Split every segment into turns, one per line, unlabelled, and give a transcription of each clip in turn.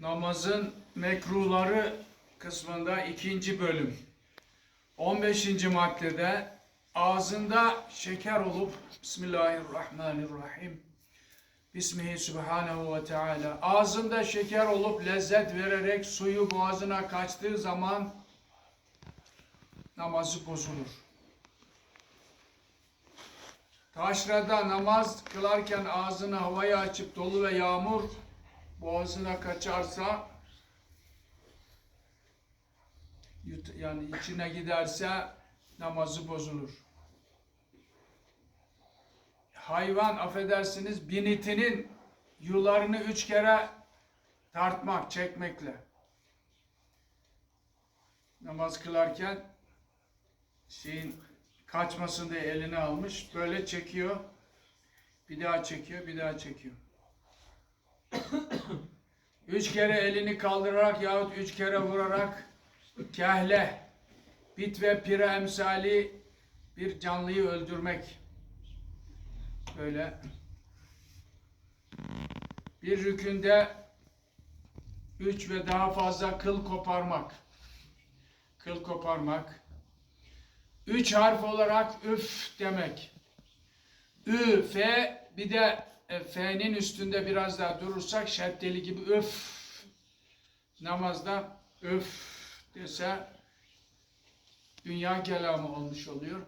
Namazın mekruhları kısmında ikinci bölüm. 15. maddede ağzında şeker olup Bismillahirrahmanirrahim. Bismihi Subhanahu ve Teala. Ağzında şeker olup lezzet vererek suyu boğazına kaçtığı zaman namazı bozulur. Taşrada namaz kılarken ağzını havaya açıp dolu ve yağmur boğazına kaçarsa yani içine giderse namazı bozulur. Hayvan affedersiniz binitinin yularını üç kere tartmak, çekmekle. Namaz kılarken şeyin kaçmasın diye eline almış. Böyle çekiyor. Bir daha çekiyor, bir daha çekiyor. üç kere elini kaldırarak yahut üç kere vurarak kehle, bit ve pire emsali bir canlıyı öldürmek. Böyle. Bir rükünde üç ve daha fazla kıl koparmak. Kıl koparmak. Üç harf olarak üf demek. Ü, fe, bir de e, fe'nin üstünde biraz daha durursak şeddeli gibi üf. Namazda üf dese dünya kelamı olmuş oluyor.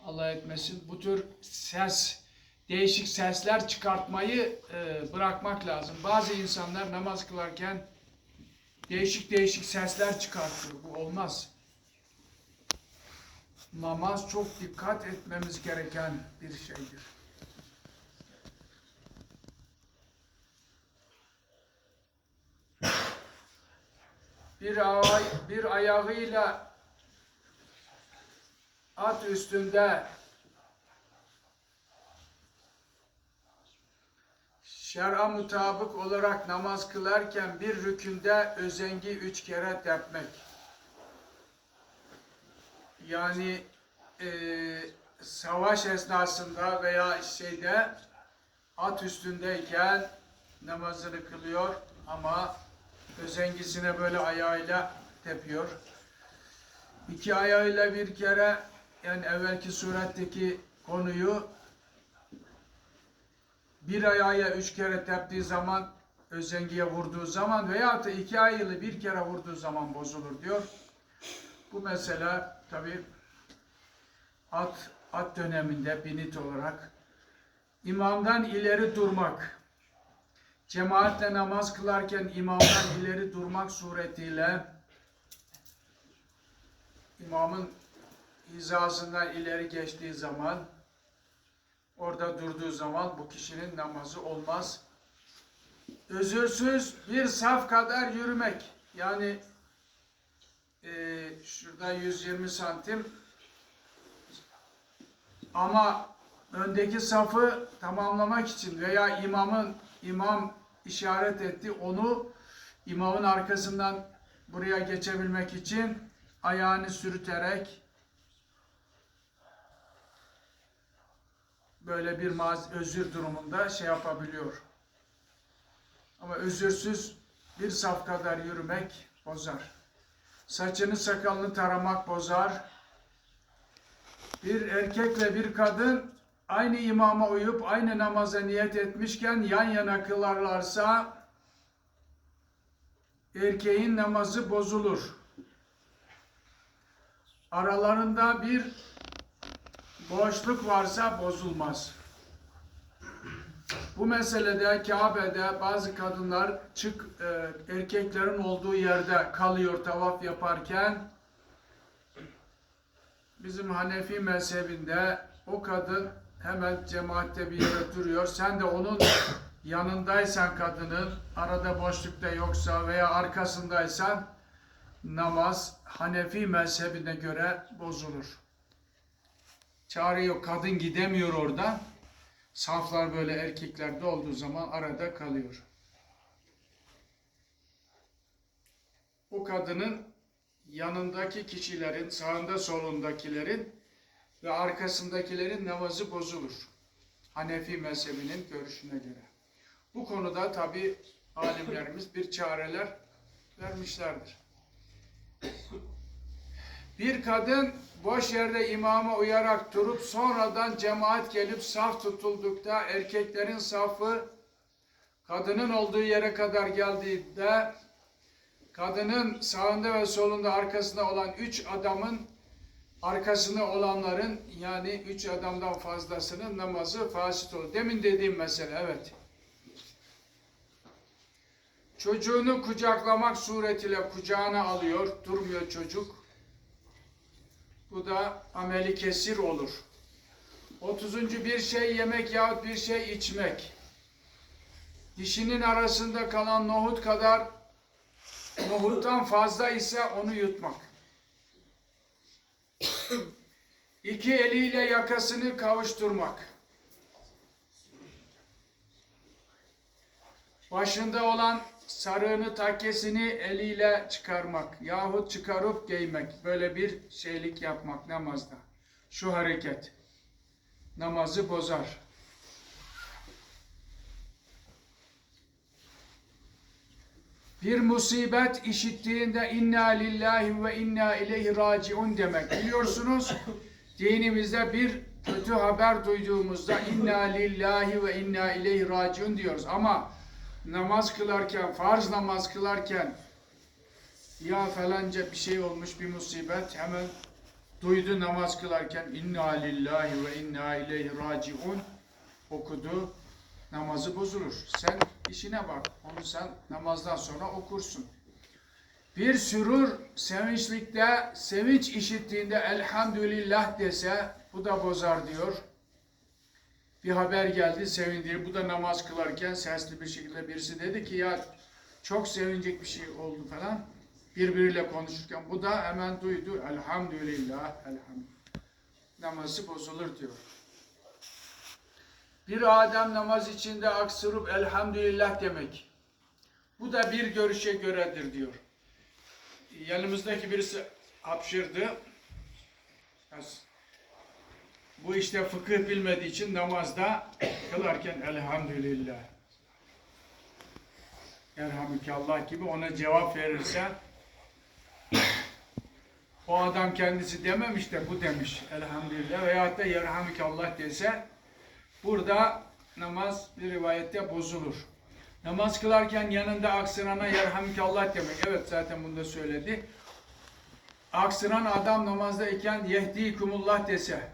Allah etmesin. Bu tür ses, değişik sesler çıkartmayı e, bırakmak lazım. Bazı insanlar namaz kılarken değişik değişik sesler çıkartıyor. Bu olmaz namaz çok dikkat etmemiz gereken bir şeydir. Bir, ay, bir ayağıyla at üstünde. Şer'a mutabık olarak namaz kılarken bir rükünde özengi üç kere tepmek. Yani e, savaş esnasında veya şeyde at üstündeyken namazını kılıyor ama özengisine böyle ayağıyla tepiyor. İki ayağıyla bir kere yani evvelki suretteki konuyu bir ayağıyla üç kere teptiği zaman özengiye vurduğu zaman veya da iki ayağıyla bir kere vurduğu zaman bozulur diyor. Bu mesela tabi at, at döneminde binit olarak imamdan ileri durmak, cemaatle namaz kılarken imamdan ileri durmak suretiyle imamın hizasından ileri geçtiği zaman orada durduğu zaman bu kişinin namazı olmaz. Özürsüz bir saf kadar yürümek yani e, şurada 120 santim ama öndeki safı tamamlamak için veya imamın imam işaret etti onu imamın arkasından buraya geçebilmek için ayağını sürüterek böyle bir özür durumunda şey yapabiliyor. Ama özürsüz bir saf kadar yürümek bozar. Saçını sakalını taramak bozar. Bir erkekle bir kadın aynı imama uyup aynı namaza niyet etmişken yan yana kılarlarsa erkeğin namazı bozulur. Aralarında bir boşluk varsa bozulmaz. Bu meselede Kabe'de bazı kadınlar çık e, erkeklerin olduğu yerde kalıyor tavaf yaparken bizim Hanefi mezhebinde o kadın hemen cemaatte bir yere duruyor. Sen de onun yanındaysan kadının arada boşlukta yoksa veya arkasındaysan namaz Hanefi mezhebine göre bozulur. Çağırıyor kadın gidemiyor oradan. Saflar böyle erkeklerde olduğu zaman arada kalıyor. O kadının yanındaki kişilerin, sağında solundakilerin ve arkasındakilerin namazı bozulur. Hanefi mezhebinin görüşüne göre. Bu konuda tabi alimlerimiz bir çareler vermişlerdir. Bir kadın boş yerde imama uyarak durup sonradan cemaat gelip saf tutuldukta erkeklerin safı kadının olduğu yere kadar geldiğinde kadının sağında ve solunda arkasında olan üç adamın arkasında olanların yani üç adamdan fazlasının namazı fasit olur. Demin dediğim mesele evet. Çocuğunu kucaklamak suretiyle kucağına alıyor, durmuyor çocuk. Bu da ameli kesir olur. 30. bir şey yemek yahut bir şey içmek. Dişinin arasında kalan nohut kadar nohuttan fazla ise onu yutmak. İki eliyle yakasını kavuşturmak. Başında olan sarığını takkesini eliyle çıkarmak yahut çıkarıp giymek. Böyle bir şeylik yapmak namazda. Şu hareket namazı bozar. Bir musibet işittiğinde inna lillahi ve inna ileyhi raciun demek. Biliyorsunuz dinimizde bir kötü haber duyduğumuzda inna lillahi ve inna ileyhi raciun diyoruz. Ama namaz kılarken, farz namaz kılarken ya falanca bir şey olmuş bir musibet hemen duydu namaz kılarken inna lillahi ve inna ileyhi raciun okudu namazı bozulur. Sen işine bak. Onu sen namazdan sonra okursun. Bir sürur sevinçlikte, sevinç işittiğinde elhamdülillah dese bu da bozar diyor. Bir haber geldi sevindiği. Bu da namaz kılarken sesli bir şekilde birisi dedi ki ya çok sevinecek bir şey oldu falan. Birbiriyle konuşurken bu da hemen duydu. Elhamdülillah, elhamdülillah. Namazı bozulur diyor. Bir Adem namaz içinde aksırıp elhamdülillah demek. Bu da bir görüşe göredir diyor. Yanımızdaki birisi hapşırdı. Bu işte fıkıh bilmediği için namazda kılarken elhamdülillah. Elhamdülillah gibi ona cevap verirse o adam kendisi dememiş de bu demiş elhamdülillah veyahut da yerhamdülillah dese Burada namaz bir rivayette bozulur. Namaz kılarken yanında aksırana yerhamdülillah demek. Evet zaten bunu da söyledi. Aksıran adam namazdayken yehdikumullah dese.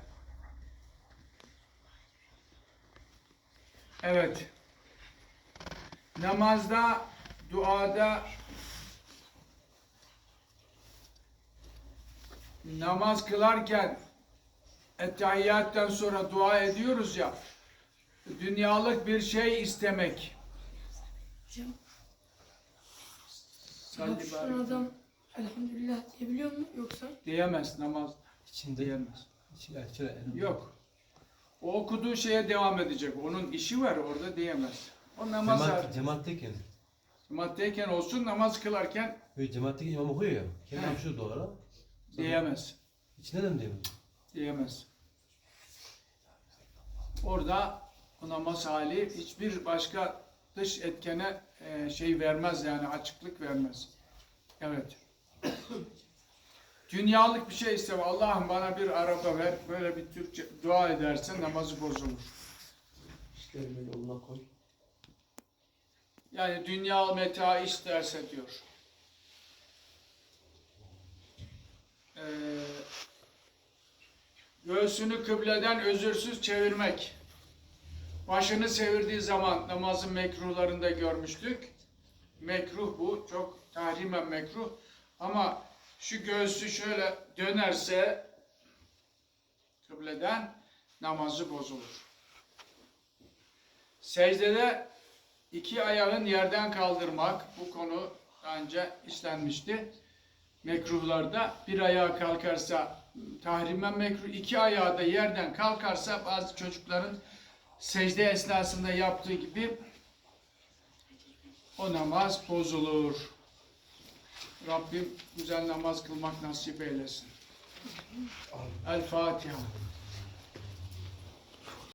Evet. Namazda, duada namaz kılarken Ettehiyyattan sonra dua ediyoruz ya dünyalık bir şey istemek.
Hocam, şu
bari.
adam elhamdülillah diyebiliyor mu yoksa?
Diyemez namaz.
İçinde
Diyemez.
içine içine
Yok. O okuduğu şeye devam edecek. Onun işi var orada diyemez. O namaz
Cemaat, cemaatteyken.
Cemaatteyken olsun namaz kılarken
Böyle cemaatteki imam okuyor ya. Hapşırdı o ara.
diyemez.
İçine de mi diyemez?
Diyemez. Orada o namaz hali hiçbir başka dış etkene e, şey vermez yani açıklık vermez. Evet. Dünyalık bir şey isteme. Allah'ım bana bir araba ver. Böyle bir Türkçe dua edersen namazı bozulur.
İşlerini yoluna koy.
Yani dünya meta isterse diyor. Ee, göğsünü kıbleden özürsüz çevirmek. Başını çevirdiği zaman namazın mekruhlarında görmüştük. Mekruh bu. Çok tahrimen mekruh. Ama şu göğsü şöyle dönerse kıbleden namazı bozulur. Secdede iki ayağın yerden kaldırmak bu konu daha önce işlenmişti. Mekruhlarda bir ayağı kalkarsa tahrimen mekruh, iki ayağı da yerden kalkarsa bazı çocukların secde esnasında yaptığı gibi o namaz bozulur. Rabbim güzel namaz kılmak nasip eylesin. El Fatiha.